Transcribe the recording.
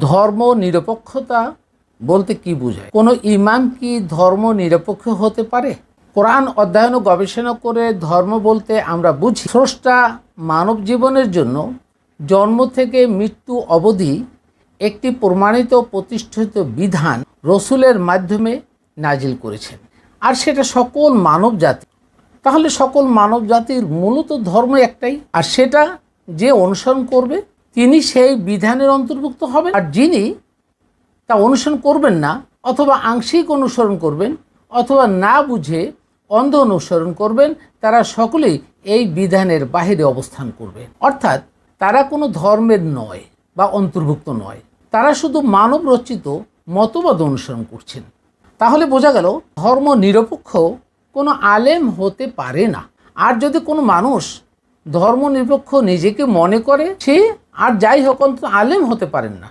ধর্ম নিরপেক্ষতা বলতে কি বোঝায়? কোনো ইমাম কি ধর্ম নিরপেক্ষ হতে পারে? কোরআন অধ্যয়ন ও গবেষণা করে ধর্ম বলতে আমরা বুঝি, স্রষ্টা মানব জীবনের জন্য জন্ম থেকে মৃত্যু অবধি একটি প্রমাণিত প্রতিষ্ঠিত বিধান রসুলের মাধ্যমে নাজিল করেছেন। আর সেটা সকল মানব জাতি। তাহলে সকল মানব জাতির মূলত ধর্ম একটাই। আর সেটা যে অনুসরণ করবে তিনি সেই বিধানের অন্তর্ভুক্ত হবেন। আর যিনি তা অনুসরণ করবেন না, অথবা আংশিক অনুসরণ করবেন, অথবা না বুঝে অন্ধ অনুসরণ করবেন, তারা সকলেই এই বিধানের বাহিরে অবস্থান করবে। অর্থাৎ তারা কোনো ধর্মের নয় বা অন্তর্ভুক্ত নয়। তারা শুধু মানব রচিত মতবাদ অনুসরণ করছেন। তাহলে বোঝা গেল, ধর্ম নিরপেক্ষ কোনো আলেম হতে পারে না। আর যদি কোনো মানুষ ধর্ম নিরপেক্ষ নিজেকে মনে করে, সে আর যাই হোক অন্তত আলেম হতে পারেন না।